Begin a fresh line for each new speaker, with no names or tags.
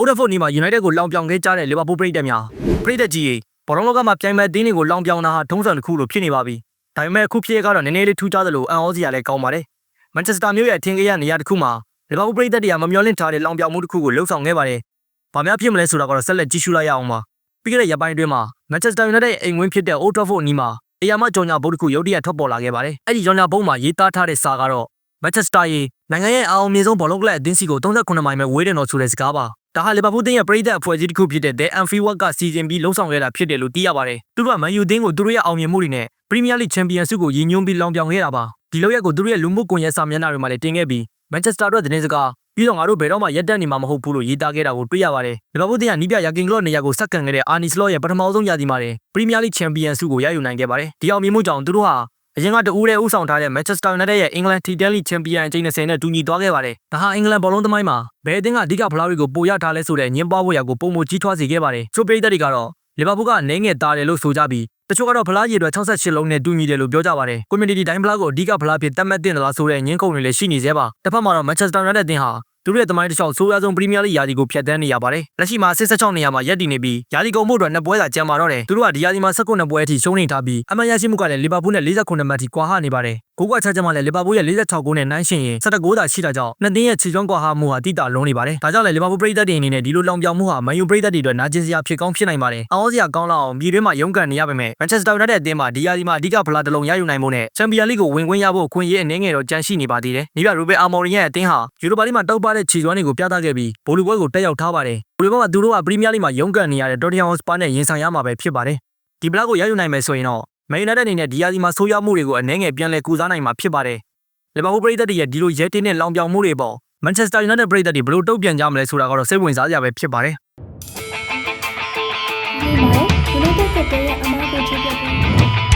အိုဒဖို့နီမှာ United ကိုလောင်ပြောင်ခဲ့ကြတဲ့လီဗာပူးပရိသတ်များပရိသတ်ကြီးရေဘောလုံးလောကမှာပြိုင်မဲ့အသင်းတွေကိုလောင်ပြောင်တာဟာထုံးစံတစ်ခုလိုဖြစ်နေပါပြီဒါပေမဲ့အခုဖြစ်ရကတော့နည်းနည်းလေးထူးခြားသလိုအံ့ဩစရာလည်းကောင်းပါတယ်မန်ချက်စတာမြို့ရဲ့အထင်ကြီးရနေရာတစ်ခုမှာလီဗာပူးပရိသတ်တွေကမမျှော်လင့်ထားတဲ့လောင်ပြောင်မှုတစ်ခုကိုလှုပ်ဆောင်ခဲ့ပါတယ်ဘာများဖြစ်မလဲဆိုတာကတော့ဆက်လက်ကြည့်ရှုလိုက်ရအောင်ပါပြီးခဲ့တဲ့ရက်ပိုင်းအတွင်းမှာမန်ချက်စတာယူနိုက်တက်ရဲ့အိမ်ဝင်းဖြစ်တဲ့အိုဒဖို့နီမှာအယာမကြော်ညာဘုတ်တစ်ခုရုတ်တရက်ထွက်ပေါ်လာခဲ့ပါတယ်အဲ့ဒီကြော်ညာဘုတ်မှာရေးသားထားတဲ့စာကတော့မန်ချက်စတာရေနိုင်ငံရဲ့အအောင်မြင်ဆုံးဘောလုံးကလပ်အသင်းစီကို38မိုင်ပဲဝေးတယ်တော့ဆိုတဲ့စကားပါ ဒါဟာလီဗာပူးတင်းရဲ့ပရိသတ်အဖွဲ့အစည်းတစ်ခုဖြစ်တဲ့ The Anfield ကစီစဉ်ပြီးလှုံ့ဆော်ခဲ့တာဖြစ်တယ်လို့သိရပါတယ်သူတို့ကမန်ယူတင်းကိုသူတို့ရဲ့အောင်မြင်မှုတွေနဲ့ပရီးမီးယားလိချန်ပီယံဆုကိုရည်ညွှန်းပြီးလောင်ပြောင်ခဲ့တာပါဒီလောက်ရက်ကိုသူတို့ရဲ့လူမှုကွန်ရက်စာမျက်နှာတွေမှာလည်းတင်ခဲ့ပြီးမန်ချက်စတာတို့သတင်းစကားပြီးတော့ငါတို့ဘယ်တော့မှရက်တက်နေမှာမဟုတ်ဘူးလို့ရေးသားခဲ့တာကိုတွေ့ရပါတယ်လီဗာပူးတင်းကနီးပြယာကင်ကလော့နေရာကိုဆက်ကန်ခဲ့တဲ့အာနီစလော့ရဲ့ပထမဆုံးရာသီမှာတင်ပရီးမီးယားလိချန်ပီယံဆုကိုရယူနိုင်ခဲ့ပါတယ်ဒီအောင်မြင်မှုကြောင့်သူတို့ဟာ အရင်ကတဦးတည်းဦးဆောင်ထားတဲ့ Manchester United ရဲ့ England T20 Champion အကြိမ်20နဲ့တူညီသွားခဲ့ပါတယ်။ဒါဟာအင်္ဂလန်ဘောလုံးသမိုင်းမှာဘယ်အသင်းကအဓိကဖလားတွေကိုပိုရထားလဲဆိုတဲ့ညင်ပွားဖို့ရာကိုပုံမကြီးထွားစေခဲ့ပါတယ်။ချိုးပရိသတ်တွေကတော့လီဗာပူးကအနေငယ်တာတယ်လို့ဆိုကြပြီးတချို့ကတော့ဖလားရည်တွေ68လုံးနဲ့တူညီတယ်လို့ပြောကြပါတယ်။ Community တိုင်းဖလားကိုအဓိကဖလားဖြစ်သတ်မှတ်တင်တယ်လားဆိုတဲ့ညင်းကုန်တွေလည်းရှိနေသေးပါ။တစ်ဖက်မှာတော့ Manchester United အသင်းဟာ သူတို့ရဲ့သမိုင်းတစ်လျှောက်ဆိုးရွားဆုံးပရီးမီးယားလိရာသီကိုဖျက်ဆီးနေရပါတယ်။လက်ရှိမှာ16နေရာမှာရပ်တည်နေပြီးရာသီကုန်မှုအတွက်နှစ်ပွဲသာကျန်ပါတော့တယ်။သူတို့ကဒီရာသီမှာ19ပွဲအထိရှုံးနေထားပြီးအမှန်ရရှိမှုကလည်းလီဗာပူးနဲ့48မှတ်ထိကွာဟနေပါတယ်။ ဂိုးကချချက်မှလည်းလီဗာပူးရဲ့46ဂိုးနဲ့နှိုင်းယှဉ်ရင်17ဂိုးသာရှိတာကြောင့်နှစ်သင်းရဲ့ခြေကျွမ်းကွာဟမှုဟာတိတာလုံးနေပါတယ်။ဒါကြောင့်လည်းလီဗာပူးပရိသတ်တွေအနေနဲ့ဒီလိုလောင်ပြောင်မှုဟာမန်ယူပရိသတ်တွေအတွက်နာကျင်စရာဖြစ်ကောင်းဖြစ်နိုင်ပါတယ်။အောင်းစရာကောင်းလောက်အောင်ပြည်တွင်းမှာရုန်းကန်နေရပေမဲ့မန်ချက်စတာယူနိုက်တက်အသင်းမှာဒီရာသီမှာအဓိကဖလားတစ်လုံးရယူနိုင်ဖို့နဲ့ချန်ပီယံလိကိုဝင်ခွင့်ရဖို့အခွင့်အရေးအနေငယ်တော့ကြန့်ရှိနေပါသေးတယ်။နီးပြရိုဘယ်အာမော်ရီရဲ့အသင်းဟာယူရိုပါလိမှာတောက်ပတဲ့ခြေကျွမ်းတွေကိုပြသခဲ့ပြီးဗိုလ်လူပွဲကိုတက်ရောက်ထားပါတယ်။ဗိုလ်လူပွဲမှာသူတို့ကပရီးမီးယားလိမှာရုန်းကန်နေရတဲ့တော်တယန်စပါနဲ့ရင်ဆိုင်ရမှာပဲဖြစ်ပါတယ်။ဒီဖလားကိုရယူနိုင်မယ်ဆိုရင်တော့ မန်ယူနိုက်တက်အနေနဲ့ဒီရာသီမှာဆိုးရွားမှုတွေကိုအနေငယ်ပြန်လည်ကုစားနိုင်မှာဖြစ်ပါတယ်။လီဗာပူးပရိသတ်တွေရဲ့ဒီလိုရဲတင်းနဲ့လောင်ပြောင်မှုတွေပေါ်မန်ချက်စတာယူနိုက်တက်ပရိသတ်တွေဘယ်လိုတုံ့ပြန်ကြမလဲဆိုတာကတော့စိတ်ဝင်စားစရာပဲဖြစ်ပါတယ်
ဒီမှာ United ကတည်းကအမားကိုချပြပေး